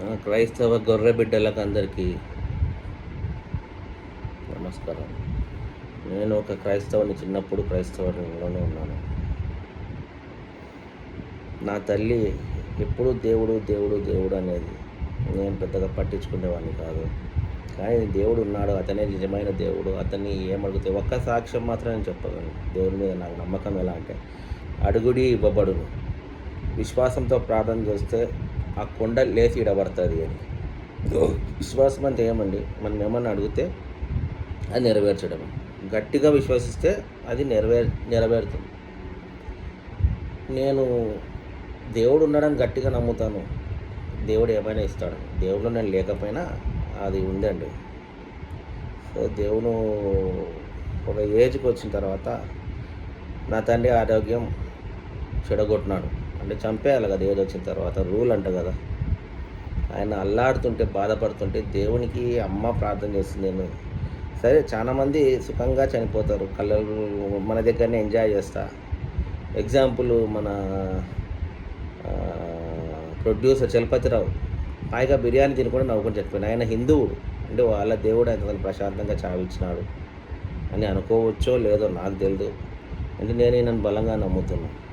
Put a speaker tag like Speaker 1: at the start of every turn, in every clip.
Speaker 1: క్రైస్తవ గొర్రె బిడ్డలకు అందరికీ నమస్కారం. నేను ఒక క్రైస్తవుని చిన్నప్పుడు క్రైస్తవంలోనే ఉన్నాను. నా తల్లి ఎప్పుడు దేవుడు దేవుడు దేవుడు అనేది నేను పెద్దగా పట్టించుకునేవాడిని కాదు. కానీ దేవుడు ఉన్నాడు అతనే నిజమైన దేవుడు అతన్ని ఏమడుగుతాయి? ఒక్క సాక్ష్యం మాత్రం నేను చెప్పగలను. దేవుడి మీద నాకు నమ్మకం ఎలా అంటే అడుగుడి ఇవ్వబడును. విశ్వాసంతో ప్రార్థన చేస్తే ఆ కొండ లేచి ఇడబడుతుంది అని. విశ్వాసం అంటే ఏమండి? మనం ఏమన్నా అడిగితే అది నెరవేర్చడం గట్టిగా విశ్వసిస్తే అది నెరవేర్ నెరవేరుతుంది. నేను దేవుడు ఉండడం గట్టిగా నమ్ముతాను. దేవుడు ఏమైనా ఇస్తాడు. దేవుడు నేను లేకపోయినా అది ఉందండి. సో దేవుడు ఒక ఏజ్కి వచ్చిన తర్వాత నా తండ్రి ఆరోగ్యం చెడగొట్టినాడు. అంటే చంపేయాలి కదా ఏజ్ వచ్చిన తర్వాత. రూల్ అంట కదా. ఆయన అల్లాడుతుంటే బాధపడుతుంటే దేవునికి అమ్మ ప్రార్థన చేస్తుంది నేను. సరే చాలామంది సుఖంగా చనిపోతారు. కళ్ళలు మన దగ్గరనే ఎంజాయ్ చేస్తా. ఎగ్జాంపుల్ మన ప్రొడ్యూసర్ చలపతిరావు. హాయిగా బిర్యానీ తినుకొని నవ్వుకొని చనిపోయిన ఆయన హిందువుడు. అంటే వాళ్ళ దేవుడు ఆయన అతను ప్రశాంతంగా చావిచ్చినాడు. అని అనుకోవచ్చో లేదో నాకు తెలియదు అంటే నేను నన్ను బలంగా నమ్ముతున్నాను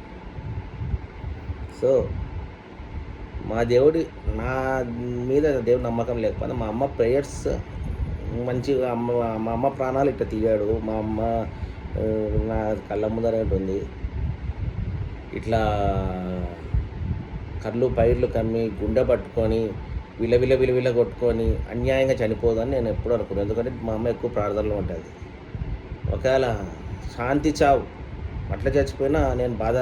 Speaker 1: సో మా దేవుడి నా మీద దేవుడి నమ్మకం లేకపోతే మా అమ్మ ప్రేయర్స్ మంచిగా అమ్మ మా అమ్మ ప్రాణాలు ఇట్లా తీయాడు మా అమ్మ నా కళ్ళ ముందర ఉంటుంది ఇట్లా కళ్ళు పైర్లు కమ్మి గుండె పట్టుకొని విల విల విల విల కొట్టుకొని అన్యాయంగా చనిపోదని నేను ఎప్పుడు అనుకున్నాను. ఎందుకంటే మా అమ్మ ఎక్కువ ప్రార్థనలో ఉంటుంది. ఒకవేళ శాంతి చావు అట్లా చచ్చిపోయినా నేను బాధ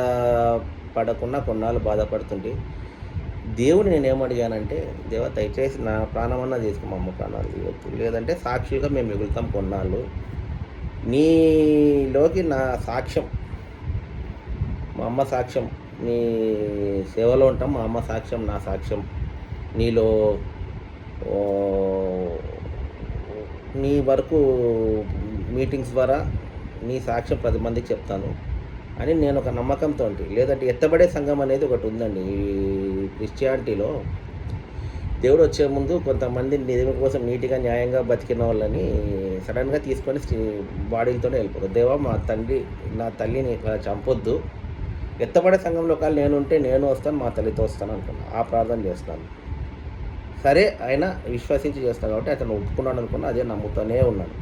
Speaker 1: పడకుండా కొన్నాళ్ళు బాధపడుతుంటే దేవుడు నేను ఏమడిగానంటే దేవ దయచేసి నా ప్రాణమన్నా తీసుకో మా అమ్మ ప్రాణాలు తీయొద్దు. లేదంటే సాక్షిగా మేము మిగులుతాం కొన్నాళ్ళు. నీలోకి నా సాక్ష్యం మా అమ్మ సాక్ష్యం నీ సేవలో ఉంటాం మా అమ్మ సాక్ష్యం నా సాక్ష్యం. నీలో నీ వరకు మీటింగ్స్ ద్వారా నీ సాక్ష్యం పది మందికి చెప్తాను. అని నేను ఒక నమ్మకంతో లేదంటే ఎత్తబడే సంఘం అనేది ఒకటి ఉందండి. ఈ క్రిస్టియానిటీలో దేవుడు వచ్చే ముందు కొంతమంది నిజం కోసం నీట్గా న్యాయంగా బతికిన వాళ్ళని సడన్గా తీసుకొని బాడీలతోనే వెళ్ళిపోరు దేవా మా తండ్రి నా తల్లిని ఇట్లా చంపొద్దు. ఎత్తబడే సంఘంలో కాదు నేను ఉంటే నేను వస్తాను మా తల్లితో వస్తాను అనుకున్నాను ఆ ప్రార్థన చేస్తాను. సరే ఆయన విశ్వసించి చేస్తాను కాబట్టి అతను ఒప్పుకున్నాను అనుకున్నా అదే నమ్ముతూనే ఉన్నాను.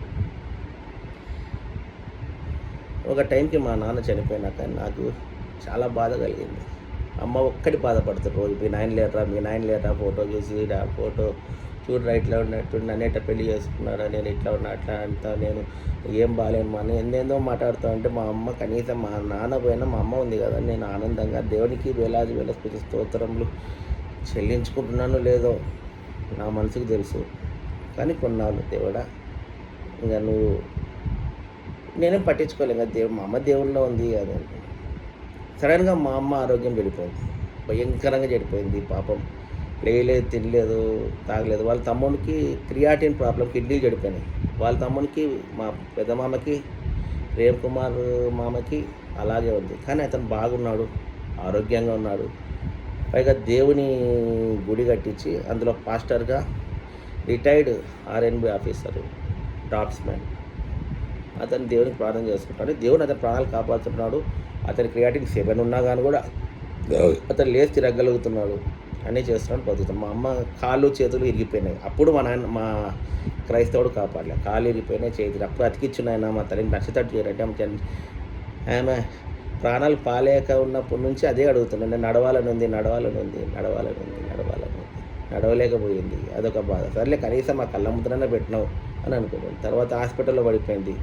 Speaker 1: ఒక టైంకి మా నాన్న చనిపోయినాక నాకు చాలా బాధ కలిగింది. అమ్మ ఒక్కటి బాధపడుతుంది. రోజు మీ నాయన లేటరా మీ నాయన లేటరా ఫోటో చూసి ఫోటో చూడరా ఇట్లా ఉన్నట్టు నన్ను ఎట్లా పెళ్ళి చేసుకున్నారా? నేను ఇట్లా ఉన్నా అట్లా అంతా నేను ఏం బాగాలేను మా అన్న ఎందేందో మాట్లాడుతా అంటే మా అమ్మ కనీసం మా నాన్న పోయినా మా అమ్మ ఉంది కదా నేను ఆనందంగా దేవునికి వేలాది వేల స్థుతి స్తోత్రములు చెల్లించుకుంటున్నాను లేదో నా మనసుకు తెలుసు. కానీ కొన్నాళ్ళు దేవుడా ఇంకా నువ్వు నేనేం పట్టించుకోలేం కదా దేవుడు మా అమ్మ దేవుల్లో ఉంది అది సడన్గా మా అమ్మ ఆరోగ్యం చెడిపోయింది భయంకరంగా చెడిపోయింది పాపం. లేయలేదు తినలేదు తాగలేదు. వాళ్ళ తమ్ముడికి క్రియాటిన్ ప్రాబ్లం కిడ్నీలు చెడిపోయినాయి. వాళ్ళ తమ్మునికి మా పెద్ద మామకి ప్రేమ్ కుమార్ మామకి అలాగే ఉంది. కానీ అతను బాగున్నాడు ఆరోగ్యంగా ఉన్నాడు. పైగా దేవుని గుడి కట్టించి అందులో పాస్టర్గా రిటైర్డ్ ఆర్ఎన్బి ఆఫీసరు టాప్స్మెన్ అతను దేవునికి ప్రార్థన చేసుకుంటాడు. దేవుని అతని ప్రాణాలు కాపాడుతున్నాడు. అతని క్రియాటివ్ సెవెన్ ఉన్నా కానీ కూడా అతను లేచి తిరగలుగుతున్నాడు అన్నీ చేస్తున్నాడు బతుకుతాం మా అమ్మ కాళ్ళు చేతులు ఇరిగిపోయినాయి అప్పుడు మా నాన్న మా క్రైస్తవుడు కాపాడలే. కాళ్ళు ఇరిగిపోయినాయి చేతులు అప్పుడు అతికిచ్చున్నాయన మా తల్లిని నచ్చతట్టు చేయరంటే ఆమె ఆమె ప్రాణాలు పాలేక ఉన్నప్పటి నుంచి అదే అడుగుతున్నాను నేను నడవాలని ఉంది నడవాలని ఉంది నడవాలని ఉంది నడవాలని ఉంది. నడవలేకపోయింది. అదొక బాధ. సర్లే కనీసం మా కళ్ళ ముద్రనే పెట్టినావు. అని అనుకున్నాను. తర్వాత హాస్పిటల్లో పడిపోయింది.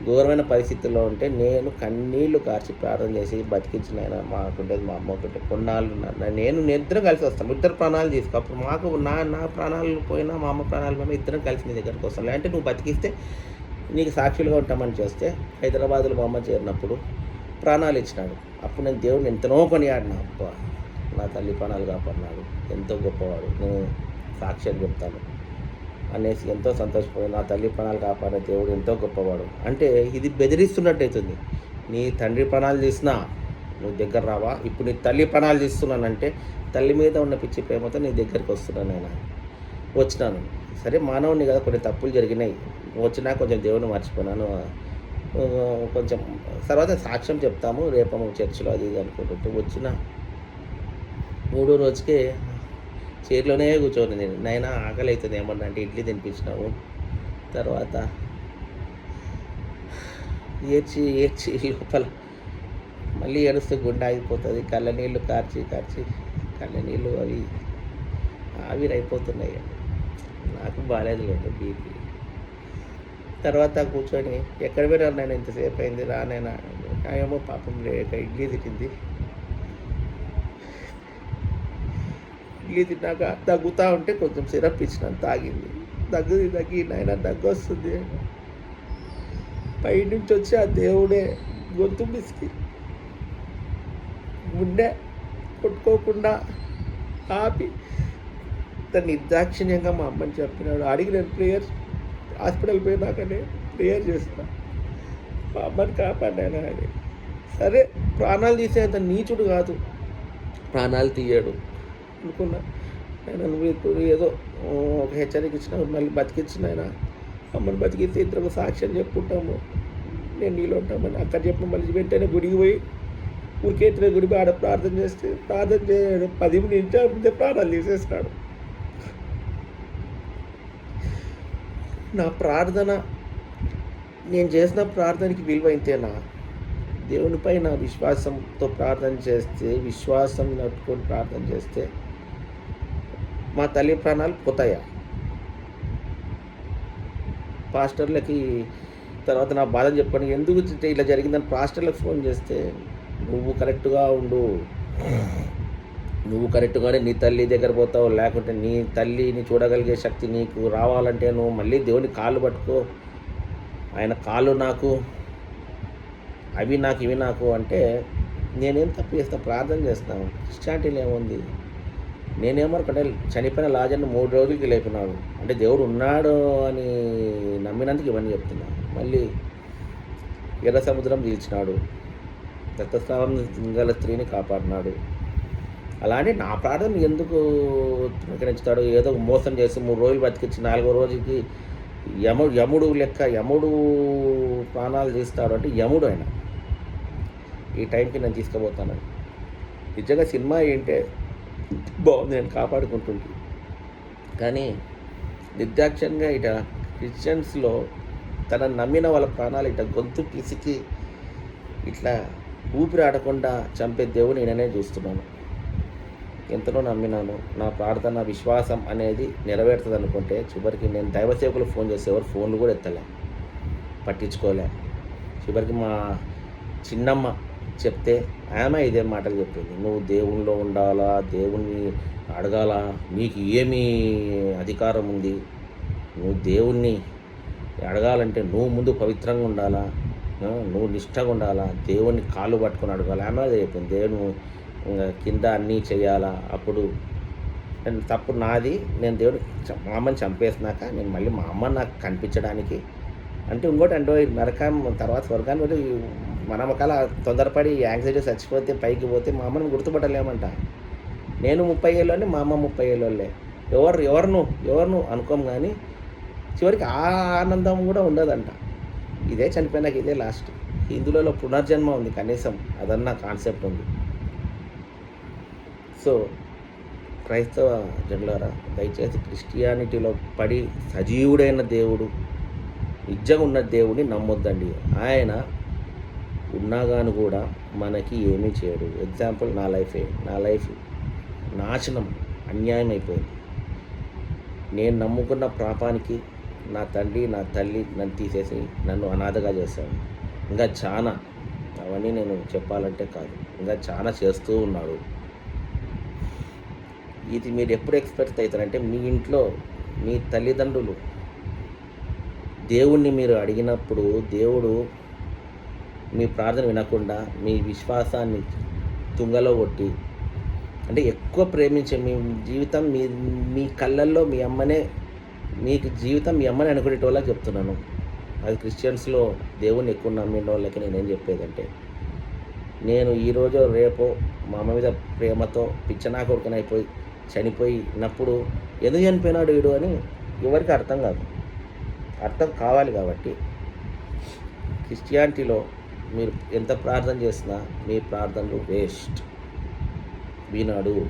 Speaker 1: ఘోరమైన పరిస్థితుల్లో ఉంటే నేను కన్నీళ్ళు కార్చి ప్రార్థన చేసి బతికించిన ఆయన మాకుండేది మా అమ్మ ఒకటి. కొన్నాళ్ళు ఉన్నారు. నేను నిద్ర ఇద్దరం కలిసి వస్తాను ఇద్దరు ప్రాణాలు తీసుకో. అప్పుడు మాకు నా నా ప్రాణాలు పోయినా మా అమ్మ ప్రాణాలు పోయినా ఇద్దరం కలిసి నీ దగ్గరకు వస్తాం. లేదంటే నువ్వు బతికిస్తే నీకు సాక్షులుగా ఉంటామని చేస్తే హైదరాబాద్లో మా అమ్మ చేరినప్పుడు ప్రాణాలు ఇచ్చినాడు. అప్పుడు నేను దేవుడిని ఎంతనో కొనియాడినా. అప్ప నా తల్లి ప్రాణాలు కాపాడినాడు. ఎంతో గొప్పవాడు. నేను సాక్ష్యం చెప్తాను. అనేసి ఎంతో సంతోషపోయి నా తల్లి ప్రాణాలు కాపాడే దేవుడు ఎంతో గొప్పవాడు. అంటే ఇది బెదిరిస్తున్నట్టయితుంది. నీ తండ్రి ప్రాణాలు తీసినా నువ్వు దగ్గర రావా? ఇప్పుడు నీ తల్లి ప్రాణాలు తీస్తున్నానంటే తల్లి మీద ఉన్న పిచ్చి ప్రేమతో నీ దగ్గరికి వస్తున్నాను నేను. వచ్చినాను. సరే మానవుని కదా కొన్ని తప్పులు జరిగినాయి. వచ్చినా కొంచెం దేవుని మర్చిపోయినాను. కొంచెం తర్వాత సాక్ష్యం చెప్తాము. రేపము చర్చిలో అది ఇది అనుకుంటుంటే వచ్చిన. మూడో రోజుకే చైర్లోనే కూర్చోని నేను. నైనా ఆకలి అవుతుంది ఏమన్నా అంటే ఇడ్లీ తినిపించినాము. తర్వాత ఏడ్చి ఏడ్చి లోపల మళ్ళీ ఏడుస్తూ గుండె ఆగిపోతుంది. కళ్ళ నీళ్ళు కార్చి కార్చి కళ్ళ నీళ్ళు అవి ఆవిరైపోతున్నాయి. నాకు బాగాలేదు లేదు బీపీ. తర్వాత కూర్చొని ఎక్కడ పోయినారు నేను ఇంతసేపు అయింది. రానైనా ఏమో పాపం లేక ఇడ్లీ తిట్టింది ఇడ్లీ తిన్నాక దగ్గుతా ఉంటే కొంచెం సిరప్ ఇచ్చిన తాగింది. దగ్గు దగ్గి నాయన దగ్గు వస్తుంది. పైనుంచి వచ్చి ఆ దేవుడే గొంతు బిసికి గుండె కొట్టుకోకుండా ఆపి తను నిర్దాక్షిణ్యంగా మా అమ్మని చెప్పినాడు. అడిగి నేను ప్రేయర్ హాస్పిటల్ పోయినాకనే ప్రేయర్ చేస్తా. మా అమ్మని కాపాడాను అని సరే ప్రాణాలు తీసేంత నీచుడు కాదు. ప్రాణాలు తీయడు. అనుకున్నా. ఆయన ఇప్పుడు ఏదో ఒక హెచ్చరిక ఇచ్చిన మళ్ళీ బతికించిన ఆయన అమ్మని బతికిస్తే ఇద్దరు సాక్ష్యం చెప్పుకుంటాము. నేను నీళ్ళు ఉంటామని అక్కడ చెప్పిన మళ్ళీ వెంటనే గుడికి పోయి ఊరికే గుడి ఆడ ప్రార్థన చేస్తే ప్రార్థన చేయడం. పది నిమిషాల ముందే ప్రాణాలు తీసేసినాడు నా ప్రార్థన నేను చేసిన ప్రార్థనకి విలువ ఇంతేనా? దేవునిపై నా విశ్వాసంతో ప్రార్థన చేస్తే విశ్వాసం నట్టుకొని ప్రార్థన చేస్తే మా తల్లి ప్రాణాలు పోతాయా? పాస్టర్లకి తర్వాత నా బాధ చెప్పండి. ఎందుకు ఇట్లా ఇలా జరిగిందని పాస్టర్లకు ఫోన్ చేస్తే నువ్వు కరెక్ట్గా ఉండు. నువ్వు కరెక్ట్గానే నీ తల్లి దగ్గర పోతావు. లేకుంటే నీ తల్లిని చూడగలిగే శక్తి నీకు రావాలంటే నువ్వు మళ్ళీ దేవుని కాళ్ళు పట్టుకో. ఆయన కాళ్ళు నాకు అవి నాకు ఇవి నాకు. అంటే నేనేం తప్పు చేస్తా? ప్రార్థన చేస్తాను క్రిస్టియానిటీలో ఏముంది? నేనేమనుకుంటే చనిపోయిన లాజర్ని మూడు రోజులకి లేపినాడు. అంటే దేవుడు ఉన్నాడు అని నమ్మినందుకు ఇవన్నీ చెప్తున్నా. మళ్ళీ ఎర్ర సముద్రం పీల్చినాడు. రక్తస్రావం గల స్త్రీని కాపాడినాడు. అలానే నా ప్రార్థన ఎందుకు ప్రకటించుతాడు ఏదో మోసం చేసి మూడు రోజులు బతికించి నాలుగో రోజుకి యము యముడు లెక్క యముడు ప్రాణాలు తీస్తాడు అంటే యముడు ఆయన. ఈ టైంకి నేను తీసుకుపోతాను. నిజంగా సినిమా ఏంటే బాగుంది నేను కాపాడుకుంటుంది కానీ నిర్దాక్షణ్యంగా ఇట క్రిస్టియన్స్లో తన నమ్మిన వాళ్ళ ప్రాణాలు ఇట గొంతు పిసికి ఇట్లా ఊపిరి ఆడకుండా చంపే దేవుని నేననే చూస్తున్నాను. ఎంతనో నమ్మినాను. నా ప్రార్థన విశ్వాసం అనేది నెరవేరుతుంది అనుకుంటే చివరికి నేను దైవసేవకులు ఫోన్ చేసేవారు ఫోన్లు కూడా ఎత్తలే. పట్టించుకోలే. చివరికి మా చిన్నమ్మ చెప్తే ఆమె ఇదే మాటలు చెప్పింది. నువ్వు దేవుణ్ణిలో ఉండాలా? దేవుణ్ణి అడగాల? నీకు ఏమి అధికారం ఉంది? నువ్వు దేవుణ్ణి అడగాలంటే నువ్వు ముందు పవిత్రంగా ఉండాలా? నువ్వు నిష్టగా ఉండాలా? దేవుణ్ణి కాళ్ళు పట్టుకొని అడగాలి? ఆమె అదే చెప్పింది. దేవుని ఇంకా కింద అన్నీ చేయాలా? అప్పుడు నేను తప్పు నాది. నేను దేవుడు మా అమ్మని చంపేసినాక నేను మళ్ళీ మా అమ్మ నాకు కనిపించడానికి అంటే ఇంకోటి అంటే నరకం తర్వాత స్వర్గాన్ని మనం ఒకవేళ తొందరపడి యాంగ్జైటీ చచ్చిపోతే పైకి పోతే మా అమ్మని గుర్తుపట్టలేమంట. నేను ముప్పై ఏళ్ళని మా అమ్మ ముప్పై ఏళ్ళోళ్ళే. ఎవరు ఎవరును ఎవరును అనుకోం కానీ చివరికి ఆ ఆనందం కూడా ఉండదంట. ఇదే చనిపోయినాక ఇదే లాస్ట్ హిందువులలో పునర్జన్మ ఉంది కనీసం అదన్న కాన్సెప్ట్ ఉంది. సో క్రైస్తవ జనులారా దయచేసి క్రిస్టియానిటీలో పడి సజీవుడైన దేవుడు నిజంగా ఉన్న దేవుడిని నమ్మొద్దండి. ఆయన ఉన్నాగాను కూడా మనకి ఏమీ చేయడు. ఎగ్జాంపుల్ నా లైఫే నా లైఫ్ నాశనం అన్యాయం అయిపోయింది. నేను నమ్ముకున్న ప్రాపానికి నా తండ్రి నా తల్లి నన్ను తీసేసి నన్ను అనాథగా చేశాడు. ఇంకా చాలా అవన్నీ నేను చెప్పాలంటే కాదు. ఇంకా చాలా చేస్తూ ఉన్నాడు. ఇది మీరు ఎప్పుడు ఎక్స్పెక్ట్ అవుతారంటే మీ ఇంట్లో మీ తల్లిదండ్రులు దేవుణ్ణి మీరు అడిగినప్పుడు దేవుడు మీ ప్రార్థన వినకుండా మీ విశ్వాసాన్ని తుంగలో కొట్టి అంటే ఎక్కువ ప్రేమించే మీ జీవితం మీ మీ కళ్ళల్లో మీ అమ్మనే మీకు జీవితం మీ అమ్మని అనుకునేటోళ్ళకి చెప్తున్నాను. అది క్రిస్టియన్స్లో దేవుణ్ణి ఎక్కువ నమ్మిన వాళ్ళకి నేనేం చెప్పేదంటే నేను ఈరోజు రేపో మా అమ్మ మీద ప్రేమతో పిచ్చనా కొడుకునైపోయి చనిపోయినప్పుడు ఎందుకు చనిపోయినాడు వీడు అని ఎవరికి అర్థం కాదు. అర్థం కావాలి కాబట్టి క్రిస్టియానిటీలో మీరు ఎంత ప్రార్థన చేసినా మీ ప్రార్థనలు వేస్ట్. వినాడు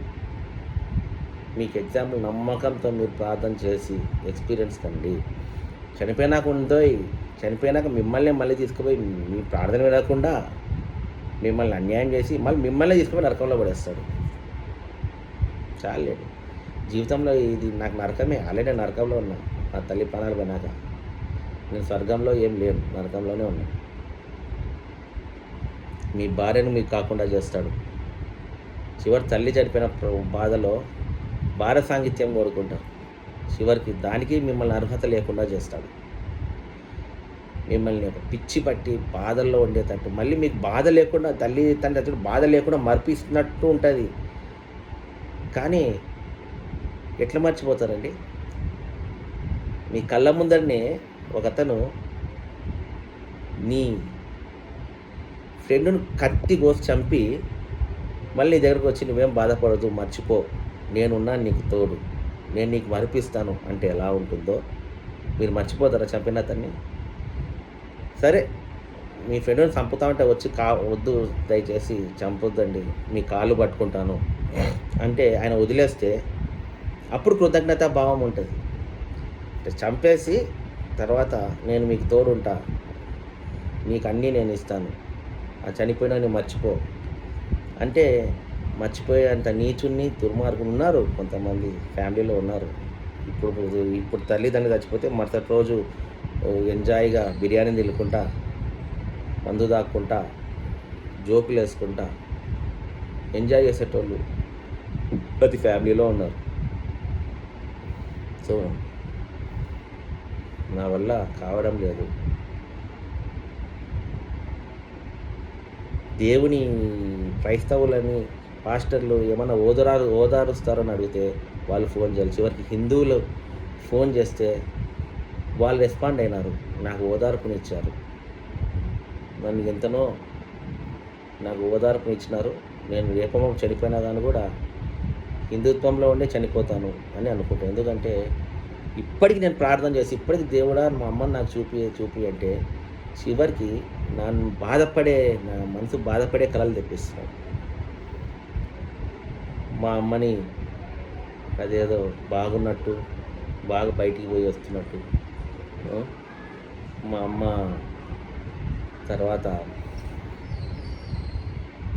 Speaker 1: మీకు ఎగ్జాంపుల్ నమ్మకంతో మీరు ప్రార్థన చేసి ఎక్స్పీరియన్స్ కండి. చనిపోయినాక ఉందో చనిపోయినాక మిమ్మల్ని మళ్ళీ తీసుకుపోయి మీ ప్రార్థన వినకుండా మిమ్మల్ని అన్యాయం చేసి మళ్ళీ మిమ్మల్ని తీసుకుపోయి నరకంలో పడేస్తాడు. చాలేడు జీవితంలో ఇది నాకు నరకమే. ఆల్రెడీ నేను నరకంలో ఉన్నా. నా తల్లి ప్రాణాలు పోయినాక. నేను స్వర్గంలో ఏం లేను. నరకంలోనే ఉన్నా. మీ భార్యను మీకు కాకుండా చేస్తాడు. చివరి తల్లి చనిపోయిన బాధలో భార్య సాంగిత్యం కోరుకుంటారు. చివరికి దానికి మిమ్మల్ని అర్హత లేకుండా చేస్తాడు. మిమ్మల్ని ఒక పిచ్చి పట్టి బాధల్లో ఉండేటట్టు మళ్ళీ మీకు బాధ లేకుండా తల్లి తండ్రి అతడు బాధ లేకుండా మర్పిస్తున్నట్టు ఉంటుంది. కానీ ఎట్లా మర్చిపోతారండి? మీ కళ్ళ ముందరనే ఒకతను నీ ఫ్రెండ్ను కత్తి కోసి చంపి మళ్ళీ నీ దగ్గరకు వచ్చి నువ్వేం బాధపడదు మర్చిపో. నేనున్నా నీకు తోడు. నేను నీకు మరిపిస్తాను అంటే ఎలా ఉంటుందో. మీరు మర్చిపోతారా చంపిన అతన్ని? సరే మీ ఫ్రెండ్ని చంపుతా ఉంటే వచ్చి కా వద్దు దయచేసి చంపొద్దండి. మీ కాళ్ళు పట్టుకుంటాను. అంటే ఆయన వదిలేస్తే అప్పుడు కృతజ్ఞత భావం ఉంటుంది. అంటే చంపేసి తర్వాత నేను మీకు తోడుంటా. నీకు అన్నీ నేను ఇస్తాను. ఆ చనిపోయినా నువ్వు మర్చిపో. అంటే మర్చిపోయేంత నీచుని దుర్మార్గులు ఉన్నారు కొంతమంది ఫ్యామిలీలో ఉన్నారు. ఇప్పుడు ఇప్పుడు తల్లిదండ్రులు చచ్చిపోతే మరుసటి రోజు ఎంజాయ్గా బిర్యానీ తిల్లుకుంటా మందు దాక్కుంటా జోకులు వేసుకుంటా ఎంజాయ్ చేసేటోళ్ళు ప్రతి ఫ్యామిలీలో ఉన్నారు. సో నా వల్ల కావడం లేదు. దేవుని క్రైస్తవులని పాస్టర్లు ఏమైనా ఓదరారు ఓదారుస్తారని అడిగితే వాళ్ళు ఫోన్ చేయాలి. చివరికి హిందువులు ఫోన్ చేస్తే వాళ్ళు రెస్పాండ్ అయినారు. నాకు ఓదార్పునిచ్చారు నన్ను ఎంతనో నాకు ఓదార్పునిచ్చినారు నేను రేపమో చనిపోయినా కానీ కూడా హిందుత్వంలో ఉండే చనిపోతాను అని అనుకుంటాను ఎందుకంటే ఇప్పటికి నేను ప్రార్థన చేసి ఇప్పటికి దేవుడా మా అమ్మని నాకు చూపి చూపి అంటే చివరికి నన్ను బాధపడే నా మనసు బాధపడే కళలు తెప్పిస్తున్నాడు. మా అమ్మని అదేదో బాగున్నట్టు బాగా బయటికి పోయి వస్తున్నట్టు. మా అమ్మ తర్వాత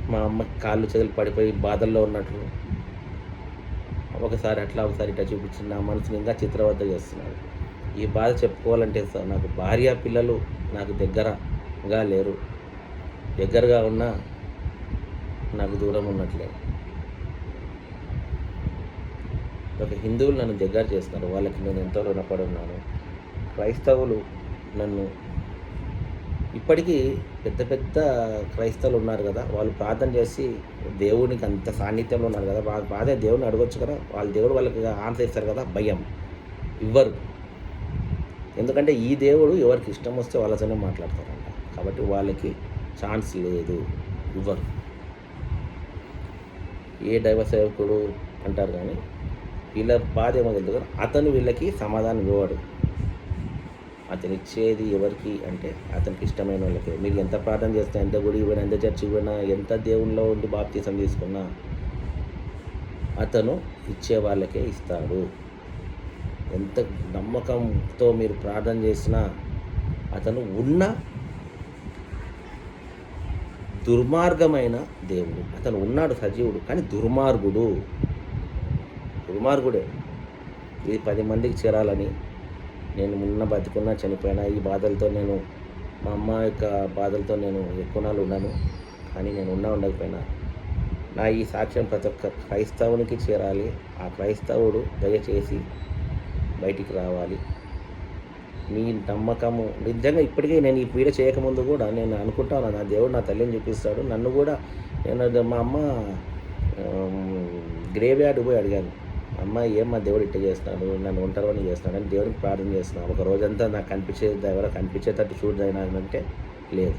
Speaker 1: మా అమ్మ కాళ్ళు చేతులు పడిపోయి బాధల్లో ఉన్నట్లు ఒకసారి అట్లా ఒకసారి ఇట్లా చూపించి నా మనసుని ఇంకా చిత్రవద్ద చేస్తున్నాడు. ఈ బాధ చెప్పుకోవాలంటే సార్ నాకు భార్య పిల్లలు నాకు దగ్గర గా లేరు. దగ్గరగా ఉన్నా నాకు దూరం ఉన్నట్లే. ఒక హిందువులు నన్ను దగ్గర చేస్తున్నారు. వాళ్ళకి నేను ఎంతో రుణపడి ఉన్నాను క్రైస్తవులు నన్ను ఇప్పటికీ పెద్ద పెద్ద క్రైస్తవులు ఉన్నారు కదా వాళ్ళు ప్రార్థన చేసి దేవునికి అంత సాన్నిధ్యంలో ఉన్నారు కదా వాళ్ళ బాధ దేవుని అడగొచ్చు కదా వాళ్ళ దేవుడు వాళ్ళకి ఆన్సర్ ఇస్తారు కదా భయం. ఇవ్వరు. ఎందుకంటే ఈ దేవుడు ఎవరికి ఇష్టం వస్తే వాళ్ళతోనే మాట్లాడతారు. కాబట్టి వాళ్ళకి ఛాన్స్ లేదు. ఇవ్వరు. ఏ దైవ సేవకుడు అంటారు కానీ వీళ్ళ బాధ ఏమో తెలియదు అతను వీళ్ళకి సమాధానం ఇవ్వడు. అతను ఇచ్చేది ఎవరికి అంటే అతనికి ఇష్టమైన వాళ్ళకి. మీరు ఎంత ప్రార్థన చేస్తే ఎంత గుడి పోయినా ఎంత చర్చి పోయినా ఎంత దేవుళ్ళలో ఉండి బాప్తీసం తీసుకున్నా అతను ఇచ్చే వాళ్ళకే ఇస్తాడు. ఎంత నమ్మకంతో మీరు ప్రార్థన చేసినా అతను ఉన్న దుర్మార్గమైన దేవుడు. అతను ఉన్నాడు సజీవుడు కానీ దుర్మార్గుడు. దుర్మార్గుడే. ఇది పది మందికి చేరాలని నేను ఉన్న బతుకున్నా చనిపోయినా ఈ బాధలతో నేను మా అమ్మ యొక్క బాధలతో నేను ఎక్కువ నాళ్ళు ఉన్నాను కానీ నేను ఉన్నా ఉండకపోయినా నా ఈ సాక్ష్యం ప్రతి ఒక్క క్రైస్తవునికి చేరాలి. ఆ క్రైస్తవుడు దయచేసి బయటికి రావాలి. నీ నమ్మకము. నిజంగా ఇప్పటికీ నేను ఈ పీడ చేయకముందు కూడా నేను అనుకుంటాను నా దేవుడు నా తల్లిని చూపిస్తాడు. నన్ను కూడా నేను మా అమ్మ గ్రేవ్ యార్డ్ పోయి అడిగాను. అమ్మ ఏం మా దేవుడు ఇట్ట చేస్తున్నాడు నన్ను ఒంటరిని చేస్తున్నాడు అని దేవుడికి ప్రార్థన చేస్తున్నాను. ఒక రోజంతా నాకు కనిపించే ఎవరో కనిపించేటట్టు చూడదైనా అంటే లేదు.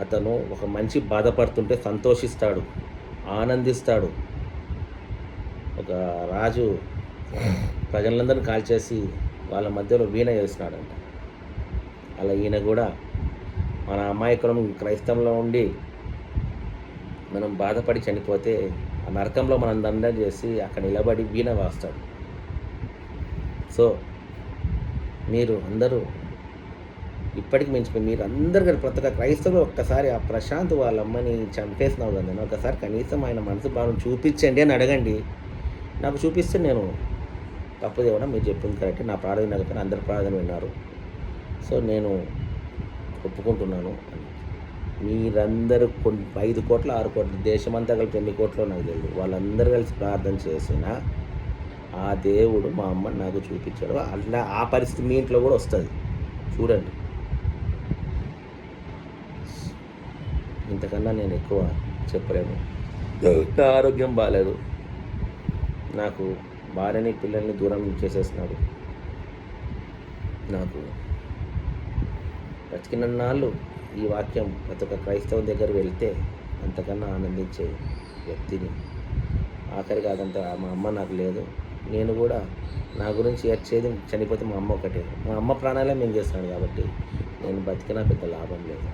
Speaker 1: అతను ఒక మంచి బాధపడుతుంటే సంతోషిస్తాడు ఆనందిస్తాడు. ఒక రాజు ప్రజలందరినీ కాల్చేసి వాళ్ళ మధ్యలో వీణ చేస్తున్నాడంట. అలా ఈయన కూడా మన అమాయకులం క్రైస్తవంలో ఉండి మనం బాధపడి చనిపోతే ఆ నరకంలో మనం దండం చేసి అక్కడ నిలబడి వీణ వాస్తాడు. సో మీరు అందరూ ఇప్పటికి మించిపోయి మీరు అందరు కలిపి ప్రతి ఒక్క క్రైస్తవులు ఒక్కసారి ఆ ప్రశాంత్ వాళ్ళ అమ్మని చంపేసినావు కదా ఒకసారి కనీసం ఆయన మనసు భావం చూపించండి అని అడగండి. నాకు చూపిస్తే నేను తప్పు చేయడం మీరు చెప్పింది కరెక్ట్ నా ప్రార్థన వినకపోయినా అందరి ప్రార్థన విన్నారు. సో నేను ఒప్పుకుంటున్నాను అని. మీరందరూ కొన్ని ఐదు కోట్ల ఆరు కోట్ల దేశమంతా కలిపి ఎన్ని కోట్లు నాకు తెలియదు వాళ్ళందరూ కలిసి ప్రార్థన చేసిన ఆ దేవుడు మా అమ్మ నాకు చూపించాడు. అట్లా ఆ పరిస్థితి మీ ఇంట్లో కూడా వస్తుంది. చూడండి. ఇంతకన్నా నేను ఎక్కువ చెప్పలేను. నా ఆరోగ్యం బాగాలేదు నాకు భార్యని పిల్లల్ని దూరం చేసేసినాడు నాకు బతికినన్నాళ్ళు ఈ వాక్యం ప్రతి ఒక్క క్రైస్తవ దగ్గర వెళ్తే అంతకన్నా ఆనందించే వ్యక్తిని. ఆఖరి కాదంతా మా అమ్మ నాకు లేదు. నేను కూడా నా గురించి ఏడ్చేది చనిపోతే మా అమ్మ ఒకటే. మా అమ్మ ప్రాణాలే మేము చేస్తున్నాను కాబట్టి నేను బతికినా పెద్ద లాభం లేదు.